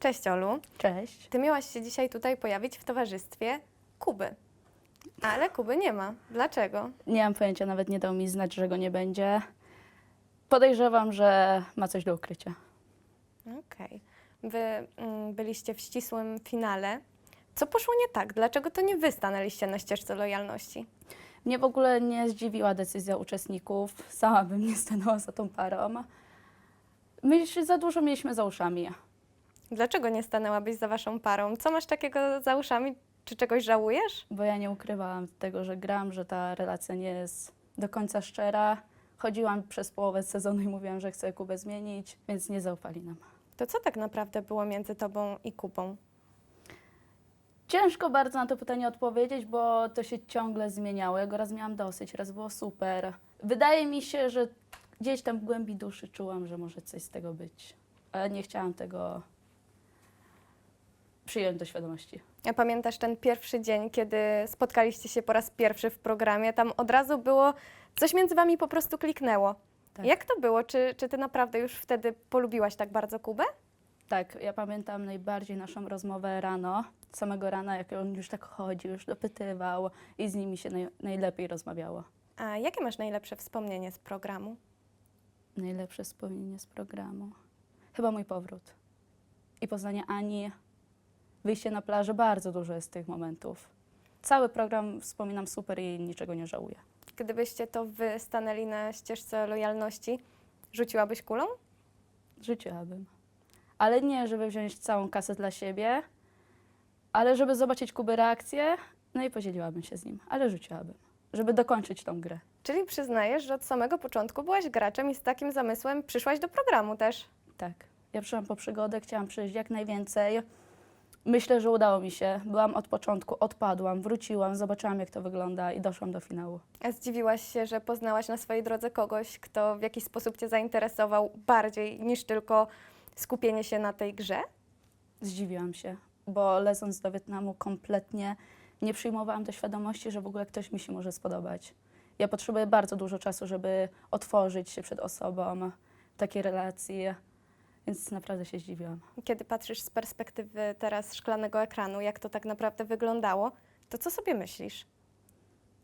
Cześć Olu. Cześć. Ty miałaś się dzisiaj tutaj pojawić w towarzystwie Kuby. Ale Kuby nie ma. Dlaczego? Nie mam pojęcia, nawet nie dał mi znać, że go nie będzie. Podejrzewam, że ma coś do ukrycia. Okej. Wy mm, byliście w ścisłym finale. Co poszło nie tak? Dlaczego to nie wy stanęliście na ścieżce lojalności? Mnie w ogóle nie zdziwiła decyzja uczestników. Sama bym nie stanęła za tą parą. My się za dużo mieliśmy za uszami. Dlaczego nie stanęłabyś za waszą parą? Co masz takiego za uszami? Czy czegoś żałujesz? Bo ja nie ukrywałam tego, że gram, że ta relacja nie jest do końca szczera. Chodziłam przez połowę sezonu i mówiłam, że chcę Kubę zmienić, więc nie zaufali nam. To co tak naprawdę było między tobą i Kubą? Ciężko bardzo na to pytanie odpowiedzieć, bo to się ciągle zmieniało. Ja go raz miałam dosyć, raz było super. Wydaje mi się, że gdzieś tam w głębi duszy czułam, że może coś z tego być. Ale nie chciałam tego przyjąć do świadomości. A pamiętasz ten pierwszy dzień, kiedy spotkaliście się po raz pierwszy w programie? Tam od razu było, coś między wami po prostu kliknęło. Tak. Jak to było? Czy, czy ty naprawdę już wtedy polubiłaś tak bardzo Kubę? Tak, ja pamiętam najbardziej naszą rozmowę rano, samego rana, jak on już tak chodził, już dopytywał i z nimi się naj, najlepiej rozmawiało. A jakie masz najlepsze wspomnienie z programu? Najlepsze wspomnienie z programu. Chyba mój powrót. I poznanie Ani, wyjście na plażę, bardzo dużo jest tych momentów. Cały program wspominam super i niczego nie żałuję. Gdybyście to wy stanęli na ścieżce lojalności, rzuciłabyś kulą? Rzuciłabym. Ale nie, żeby wziąć całą kasę dla siebie, ale żeby zobaczyć Kuby reakcję, no i podzieliłabym się z nim, ale rzuciłabym, żeby dokończyć tą grę. Czyli przyznajesz, że od samego początku byłaś graczem i z takim zamysłem przyszłaś do programu też. Tak. Ja przyszłam po przygodę, chciałam przyjść jak najwięcej. Myślę, że udało mi się. Byłam od początku, odpadłam, wróciłam, zobaczyłam jak to wygląda i doszłam do finału. A zdziwiłaś się, że poznałaś na swojej drodze kogoś, kto w jakiś sposób cię zainteresował bardziej niż tylko skupienie się na tej grze? Zdziwiłam się, bo lecąc do Wietnamu kompletnie nie przyjmowałam do świadomości, że w ogóle ktoś mi się może spodobać. Ja potrzebuję bardzo dużo czasu, żeby otworzyć się przed osobą w takiej relacji, więc naprawdę się zdziwiłam. Kiedy patrzysz z perspektywy teraz szklanego ekranu, jak to tak naprawdę wyglądało, to co sobie myślisz?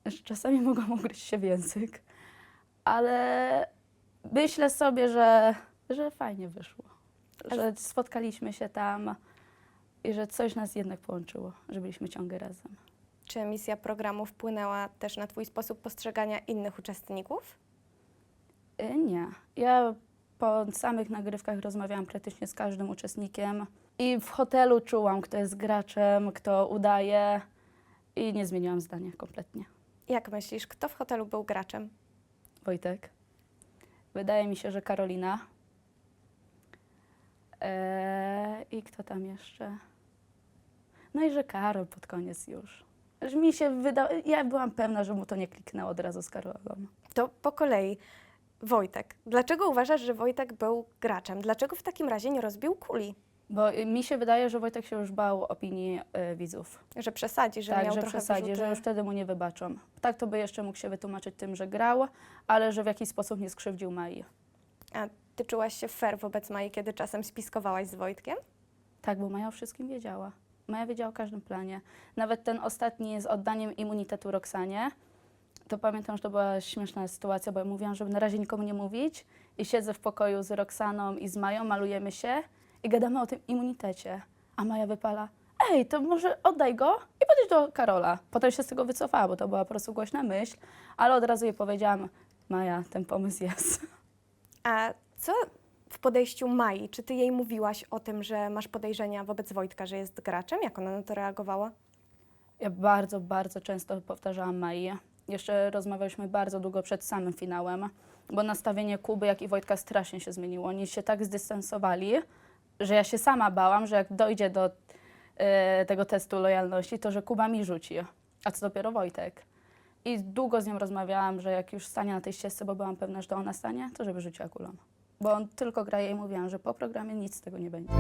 że czasami mogłam ugryźć się w język, ale myślę sobie, że, że fajnie wyszło. Że spotkaliśmy się tam i że coś nas jednak połączyło, że byliśmy ciągle razem. Czy misja programu wpłynęła też na Twój sposób postrzegania innych uczestników? Y, Nie. Ja po samych nagrywkach rozmawiałam praktycznie z każdym uczestnikiem i w hotelu czułam, kto jest graczem, kto udaje i nie zmieniłam zdania kompletnie. Jak myślisz, kto w hotelu był graczem? Wojtek. Wydaje mi się, że Karolina. Eee, I kto tam jeszcze? No i że Karol pod koniec już. Że mi się wydało, ja byłam pewna, że mu to nie kliknęło od razu z Karolą. To po kolei. Wojtek. Dlaczego uważasz, że Wojtek był graczem? Dlaczego w takim razie nie rozbił kuli? Bo mi się wydaje, że Wojtek się już bał opinii y, widzów. Że przesadzi, że tak, miał że trochę przesadzi, wyrzuty. że już wtedy mu nie wybaczą. Tak to by jeszcze mógł się wytłumaczyć tym, że grał, ale że w jakiś sposób nie skrzywdził Mai. A ty czułaś się fair wobec Mai, kiedy czasem spiskowałaś z Wojtkiem? Tak, bo Maja o wszystkim wiedziała. Maja wiedziała o każdym planie. Nawet ten ostatni z oddaniem immunitetu Roxanie, to pamiętam, że to była śmieszna sytuacja, bo ja mówiłam, żeby na razie nikomu nie mówić i siedzę w pokoju z Roxaną i z Mają, malujemy się i gadamy o tym immunitecie. A Maja wypala, ej, to może oddaj go i podejdź do Karola. Potem się z tego wycofała, bo to była po prostu głośna myśl, ale od razu jej powiedziałam, Maja, ten pomysł jest. A co w podejściu Mai? Czy ty jej mówiłaś o tym, że masz podejrzenia wobec Wojtka, że jest graczem? Jak ona na to reagowała? Ja bardzo, bardzo często powtarzałam Mai. Jeszcze rozmawialiśmy bardzo długo przed samym finałem, bo nastawienie Kuby, jak i Wojtka strasznie się zmieniło. Oni się tak zdystansowali, że ja się sama bałam, że jak dojdzie do e, tego testu lojalności, to że Kuba mi rzuci, a co dopiero Wojtek. I długo z nią rozmawiałam, że jak już stanie na tej ścieżce, bo byłam pewna, że to ona stanie, to żeby rzuciła kulą. Bo on tylko gra i mówiłam, że po programie nic z tego nie będzie.